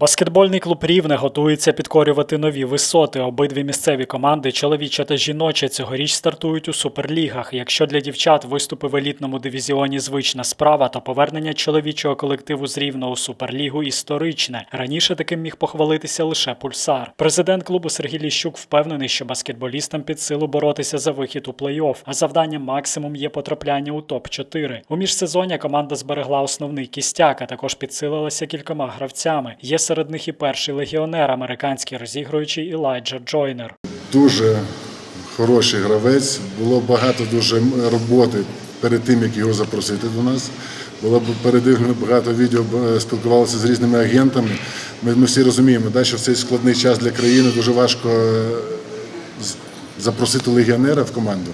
Баскетбольний клуб Рівне готується підкорювати нові висоти. Обидві місцеві команди, чоловіча та жіноча, цьогоріч стартують у суперлігах. Якщо для дівчат виступи в елітному дивізіоні звична справа, то повернення чоловічого колективу з Рівного у суперлігу історичне. Раніше таким міг похвалитися лише пульсар. Президент клубу Сергій Ліщук впевнений, що баскетболістам під силу боротися за вихід у плей-офф, а завданням максимум є потрапляння у топ-4. У міжсезоння команда зберегла основний кістяк, а також підсилилася кількома гравцями. Є серед них і перший легіонер, американський розігруючий Ілайджа Джойнер. Дуже хороший гравець. Було багато дуже роботи перед тим, як його запросити до нас. Було перед тим багато відео е, спілкувалися з різними агентами. Ми, ми всі розуміємо, да, що в цей складний час для країни дуже важко е, запросити легіонера в команду,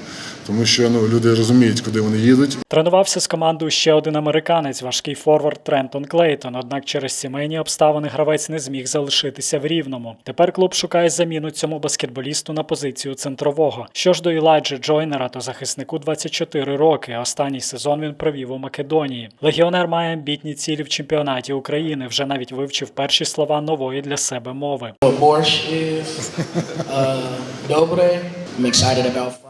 тому що ну, люди розуміють, куди вони їдуть. Тренувався з командою ще один американець, важкий форвард Трентон Клейтон. Однак через сімейні обставини гравець не зміг залишитися в рівному. Тепер клуб шукає заміну цьому баскетболісту на позицію центрового. Що ж до Ілайджа Джойнера, то захиснику 24 роки. Останній сезон він провів у Македонії. Легіонер має амбітні цілі в чемпіонаті України. Вже навіть вивчив перші слова нової для себе мови. Borscht uh, dobre. I'm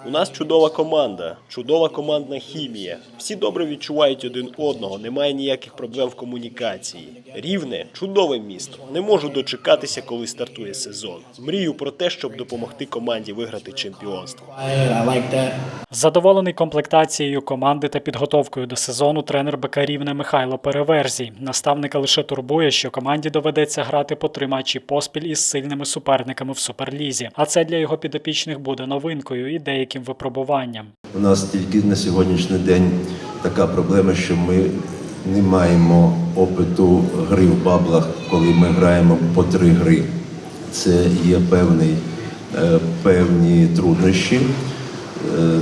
У нас чудова команда, чудова командна хімія. Всі добре відчувають один одного, немає ніяких проблем в комунікації. Рівне чудове місто. Не можу дочекатися, коли стартує сезон. Мрію про те, щоб допомогти команді виграти чемпіонство. quiet. I like that. Задоволений комплектацією команди та підготовкою до сезону тренер БК Рівне Михайло Переверзій. Наставника лише турбує, що команді доведеться грати по три матчі поспіль із сильними суперниками в суперлізі. А це для його підопічних буде новинкою і деяким випробуванням. У нас тільки на сьогоднішній день така проблема, що ми не маємо опиту гри в баблах, коли ми граємо по три гри. Це є певний, е, певні труднощі,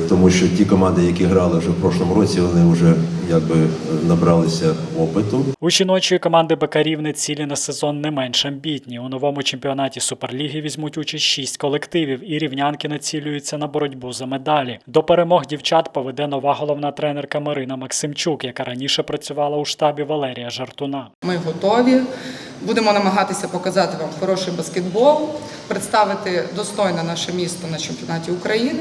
тому що ті команди, які грали вже в прошлому році, вони вже якби набралися опиту. У жіночої команди БК Рівне цілі на сезон не менш амбітні. У новому чемпіонаті Суперліги візьмуть участь шість колективів, і рівнянки націлюються на боротьбу за медалі. До перемог дівчат поведе нова головна тренерка Марина Максимчук, яка раніше працювала у штабі Валерія Жартуна. Ми готові. Будемо намагатися показати вам хороший баскетбол, представити достойно наше місто на чемпіонаті України.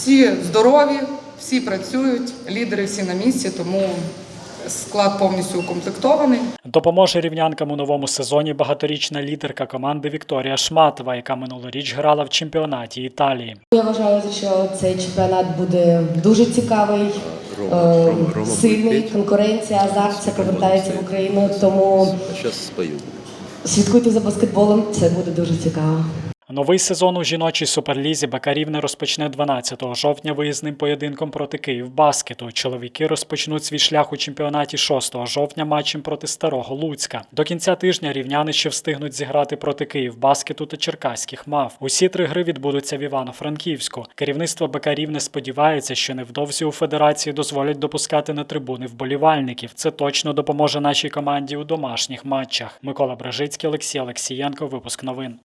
Всі здорові, всі працюють, лідери всі на місці, тому склад повністю укомплектований. Допоможе рівнянкам у новому сезоні багаторічна лідерка команди Вікторія Шматова, яка минулоріч грала в чемпіонаті Італії. Я вважаю, що цей чемпіонат буде дуже цікавий, е, сильний. Конкуренція, азарт це повертається в Україну. Тому слідкуйте за баскетболом. Це буде дуже цікаво. Новий сезон у жіночій суперлізі БК Рівне розпочне 12 жовтня виїзним поєдинком проти Київбаскету. Чоловіки розпочнуть свій шлях у чемпіонаті 6 жовтня матчем проти Старого Луцька. До кінця тижня рівняни ще встигнуть зіграти проти Київбаскету та Черкаських мав. Усі три гри відбудуться в Івано-Франківську. Керівництво БК Рівне сподівається, що невдовзі у федерації дозволять допускати на трибуни вболівальників. Це точно допоможе нашій команді у домашніх матчах. Микола Бражицький, Олексій Олексієнко. Випуск новин.